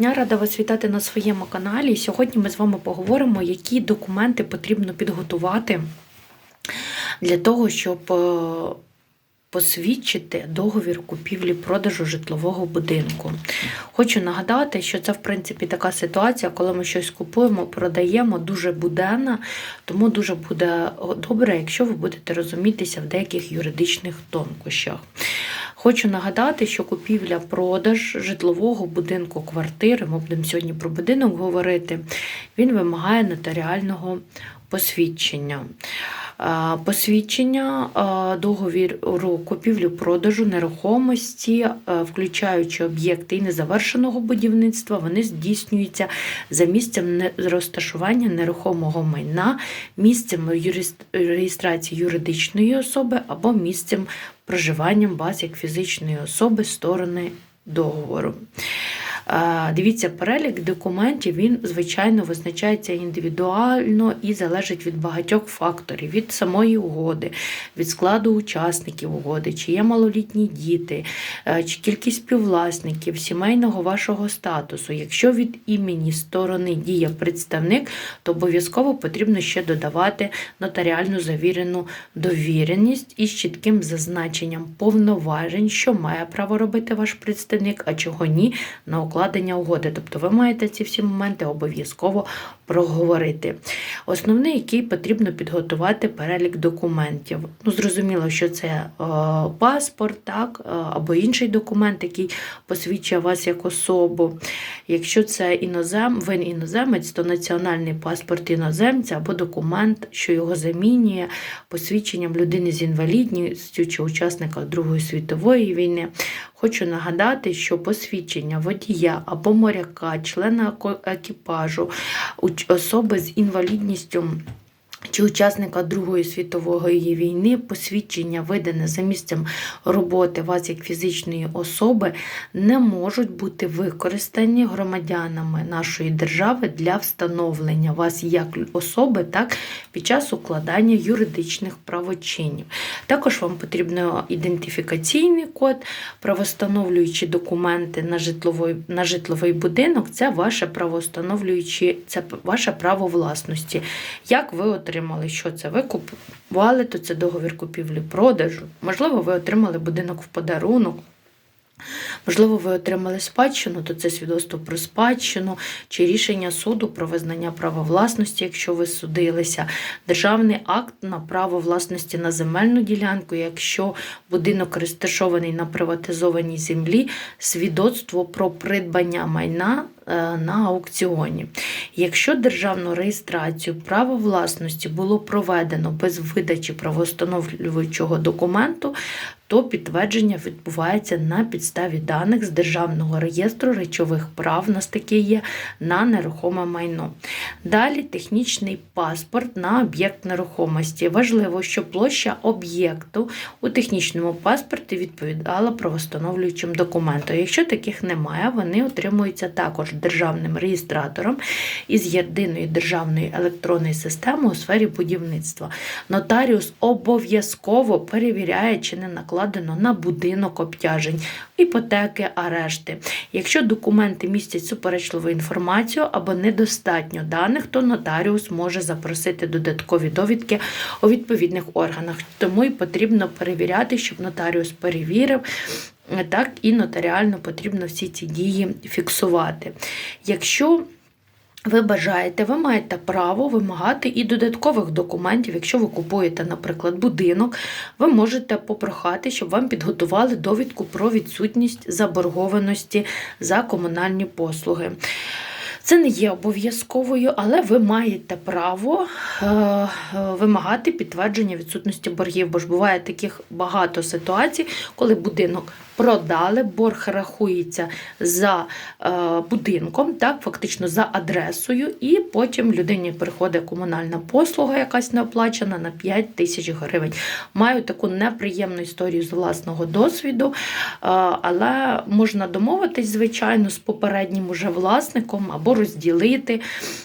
Я рада вас вітати на своєму каналі. Сьогодні ми з вами поговоримо, які документи потрібно підготувати для того, щоб е, посвідчити договір купівлі-продажу житлового будинку. Хочу нагадати, що це в принципі така ситуація, коли ми щось купуємо, продаємо дуже буденна, тому дуже буде добре, якщо ви будете розумітися в деяких юридичних тонкощах. Хочу нагадати, що купівля-продаж житлового будинку квартири, ми будемо сьогодні про будинок говорити, він вимагає нотаріального посвідчення. Е, Посвідчення е, договіру купівлі-продажу нерухомості, е, включаючи об'єкти і незавершеного будівництва, вони здійснюються за місцем розташування нерухомого майна, місцем реєстрації юридичної особи або місцем проживанням вас як фізичної особи сторони договору. Дивіться, перелік документів він, звичайно, визначається індивідуально і залежить від багатьох факторів: від самої угоди, від складу учасників угоди, чи є малолітні діти, е, чи кількість співвласників, сімейного вашого статусу. Якщо від імені сторони діє представник, то обов'язково потрібно ще додавати нотаріально завірену довіреність із чітким зазначенням повноважень, що має право робити ваш представник, а чого ні, на укладення угоди. Тобто ви маєте ці всі моменти обов'язково проговорити. Основний, який потрібно підготувати перелік документів. Ну, зрозуміло, що це е, паспорт, так, е, або інший документ, який посвідчує вас як особу. Якщо це інозем, ви іноземець, то національний паспорт іноземця або документ, що його замінює посвідченням людини з інвалідністю чи учасника Другої світової війни. Хочу нагадати, що посвідчення водія або моряка, члена екіпажу, особи з інвалідністю. Чи учасника Другої світової війни посвідчення, видане за місцем роботи вас як фізичної особи, не можуть бути використані громадянами нашої держави для встановлення вас як особи, так під час укладання юридичних правочинів. Також вам потрібно ідентифікаційний код, правостановлюючі документи на житловий, на житловий будинок. Це ваше правостановлюючі, це ваше право власності. Як ви отримали, що це? Ви купували, то це договір купівлі-продажу. Можливо, ви отримали будинок в подарунок. Можливо, ви отримали спадщину, то це свідоцтво про спадщину чи рішення суду про визнання права власності, якщо ви судилися, державний акт на право власності на земельну ділянку, якщо будинок розташований на приватизованій землі, свідоцтво про придбання майна на аукціоні. Якщо державну реєстрацію права власності було проведено без видачі правоустановлюючого документу, то підтвердження відбувається на підставі даних з Державного реєстру речових прав, нас таке є, на нерухоме майно. Далі технічний паспорт на об'єкт нерухомості. Важливо, щоб площа об'єкту у технічному паспорті відповідала правостановлюючим документам. Якщо таких немає, вони отримуються також державним реєстратором із єдиної державної електронної системи у сфері будівництва. Нотаріус обов'язково перевіряє, чи не накладено на будинок обтяжень, іпотеки, арешти. Якщо документи містять суперечливу інформацію або недостатньо даних, то нотаріус може запросити додаткові довідки у відповідних органах. Тому і потрібно перевіряти, щоб нотаріус перевірив. Так і нотаріально потрібно всі ці дії фіксувати. Якщо ви бажаєте, ви маєте право вимагати і додаткових документів. Якщо ви купуєте, наприклад, будинок, ви можете попрохати, щоб вам підготували довідку про відсутність заборгованості за комунальні послуги. Це не є обов'язковою, але ви маєте право е, е, вимагати підтвердження відсутності боргів, бо ж буває таких багато ситуацій, коли будинок продали, борг рахується за е, будинком, так, фактично за адресою, і потім людині приходить комунальна послуга, якась не оплачена на 5 тисяч гривень. Маю таку неприємну історію з власного досвіду, е, але можна домовитись, звичайно, з попереднім уже власником або розділити.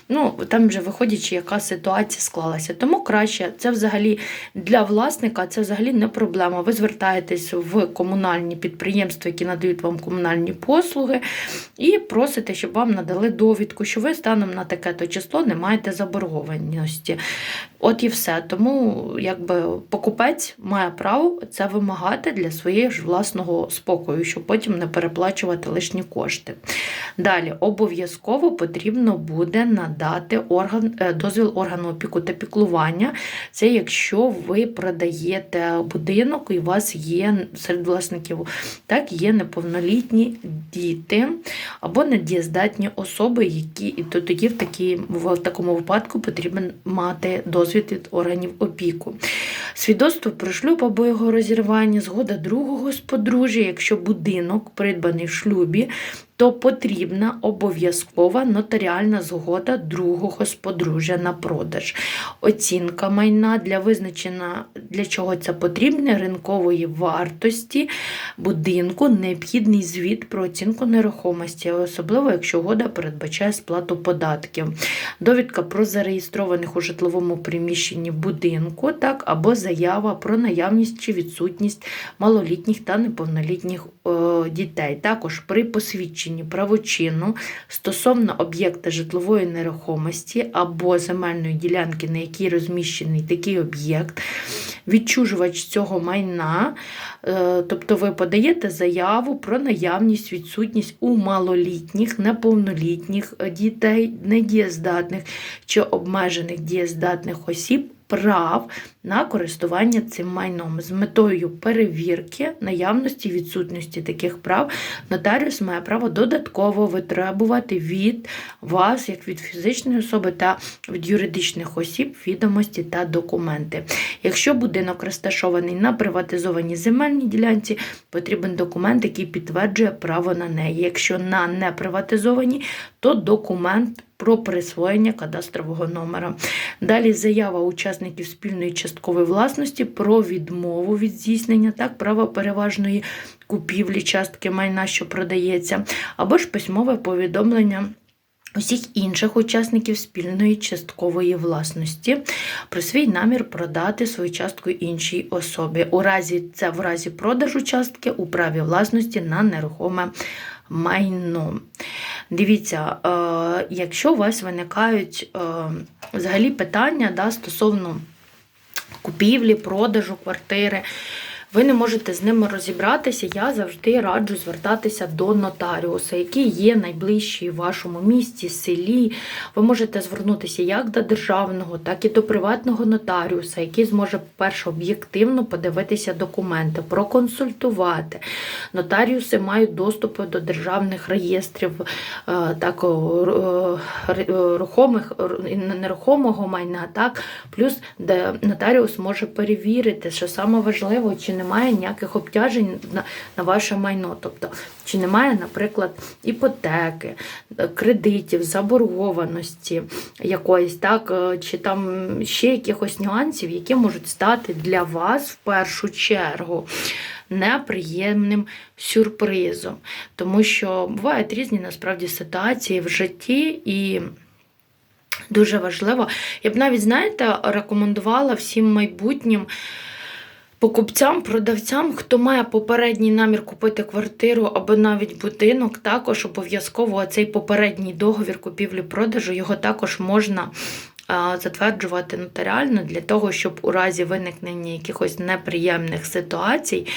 Ну, там вже виходячи, яка ситуація склалася. Тому краще це взагалі для власника це взагалі не проблема. Ви звертаєтесь в комунальні підприємства підприємства, які надають вам комунальні послуги, і просите, щоб вам надали довідку, що ви станом на таке-то число не маєте заборгованості. От і все. Тому якби покупець має право це вимагати для своєї ж власного спокою, щоб потім не переплачувати лишні кошти. Далі обов'язково потрібно буде надати орган, е, дозвіл органу опіку та піклування. Це якщо ви продаєте будинок і у вас є серед власників так, є неповнолітні діти або недієздатні особи, які і тоді в, такі, в такому випадку потрібен мати дозвіл від органів опіку. Свідоцтво про шлюб або його розірвання, згода другого з подружжя, якщо будинок придбаний в шлюбі, то потрібна обов'язкова нотаріальна згода другого з подружжя на продаж. Оцінка майна для визначення, для чого це потрібне, ринкової вартості будинку, необхідний звіт про оцінку нерухомості, особливо якщо угода передбачає сплату податків, довідка про зареєстрованих у житловому приміщенні будинку, так, або заява про наявність чи відсутність малолітніх та неповнолітніх е, дітей. Також при посвідченні правочину стосовно об'єкта житлової нерухомості або земельної ділянки, на якій розміщений такий об'єкт, відчужувач цього майна, е, тобто ви подаєте заяву про наявність, відсутність у малолітніх, неповнолітніх дітей, недієздатних чи обмежених дієздатних осіб прав на користування цим майном з метою перевірки наявності відсутності таких прав. Нотаріус має право додатково витребувати від вас, як від фізичної особи та від юридичних осіб, відомості та документи. Якщо будинок розташований на приватизованій земельній ділянці, потрібен документ, який підтверджує право на неї. Якщо на неприватизованій, то документ про присвоєння кадастрового номера. Далі заява учасників спільної часткової власності про відмову від здійснення так, права переважної купівлі частки майна, що продається, або ж письмове повідомлення. Усіх інших учасників спільної часткової власності про свій намір продати свою частку іншій особі. У разі це в разі продажу частки у праві власності на нерухоме майно. Дивіться, е, якщо у вас виникають е, взагалі питання да, стосовно купівлі, продажу квартири, ви не можете з ними розібратися, я завжди раджу звертатися до нотаріуса, який є найближчий в вашому місті, селі. Ви можете звернутися як до державного, так і до приватного нотаріуса, який зможе, по-перше, об'єктивно подивитися документи, проконсультувати. Нотаріуси мають доступ до державних реєстрів е, так, рухомих, нерухомого майна, так, плюс де нотаріус може перевірити, що саме важливо, чи немає ніяких обтяжень на, на ваше майно. Тобто, чи немає, наприклад, іпотеки, кредитів, заборгованості якоїсь, так, чи там ще якихось нюансів, які можуть стати для вас в першу чергу неприємним сюрпризом. Тому що бувають різні насправді ситуації в житті і. Дуже важливо. Я б навіть, знаєте, рекомендувала всім майбутнім покупцям, продавцям, хто має попередній намір купити квартиру або навіть будинок, також обов'язково цей попередній договір купівлі-продажу його також можна. Затверджувати нотаріально для того, щоб у разі виникнення якихось неприємних ситуацій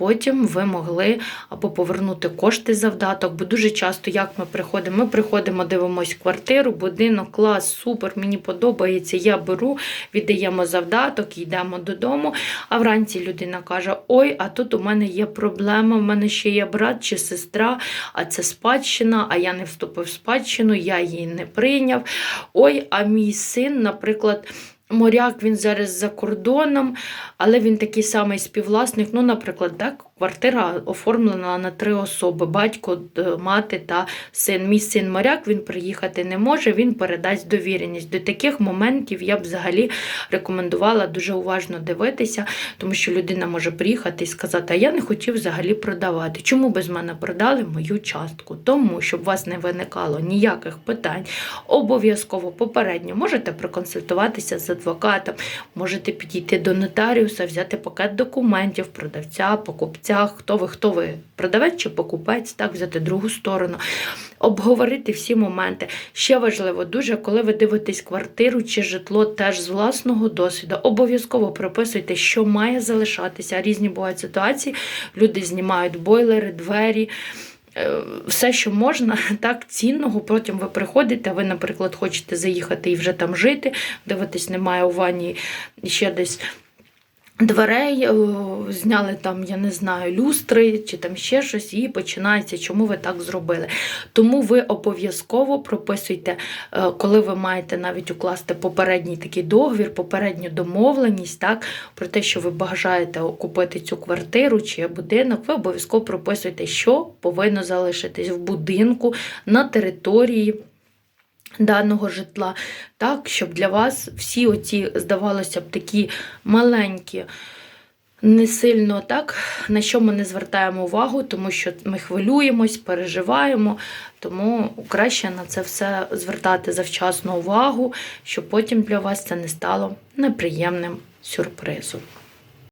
потім ви могли або повернути кошти завдаток, бо дуже часто, як ми приходимо, ми приходимо, дивимося квартиру, будинок, клас, супер, мені подобається, я беру, віддаємо завдаток, йдемо додому. А вранці людина каже: Ой, а тут у мене є проблема, в мене ще є брат чи сестра, а це спадщина, а я не вступив в спадщину, я її не прийняв. Ой, а мій син, наприклад. Моряк він зараз за кордоном, але він такий самий співвласник. Ну, наприклад, так, квартира оформлена на три особи: батько, мати та син. Мій син моряк він приїхати не може, він передасть довіреність. До таких моментів я б взагалі рекомендувала дуже уважно дивитися, тому що людина може приїхати і сказати, а я не хотів взагалі продавати. Чому без мене продали мою частку? Тому, щоб у вас не виникало ніяких питань, обов'язково попередньо можете проконсультуватися з адвокатом, можете підійти до нотаріуса, взяти пакет документів, продавця, покупця місцях, хто ви, хто ви, продавець чи покупець, так, взяти другу сторону, обговорити всі моменти. Ще важливо, дуже, коли ви дивитесь квартиру чи житло, теж з власного досвіду, обов'язково прописуйте, що має залишатися. Різні бувають ситуації. Люди знімають бойлери, двері. е, Все, що можна, так цінного. Потім ви приходите, ви, наприклад, хочете заїхати і вже там жити, дивитесь, немає у ванні ще десь дверей, е, зняли там, я не знаю, люстри чи там ще щось, і починається, чому ви так зробили. Тому ви обов'язково прописуйте, е, коли ви маєте навіть укласти попередній такий договір, попередню домовленість, так, про те, що ви бажаєте купити цю квартиру чи будинок, ви обов'язково прописуйте, що повинно залишитись в будинку на території даного житла, так, щоб для вас всі оці, здавалося б, такі маленькі, не сильно так, на що ми не звертаємо увагу, тому що ми хвилюємось, переживаємо, тому краще на це все звертати завчасно увагу, щоб потім для вас це не стало неприємним сюрпризом.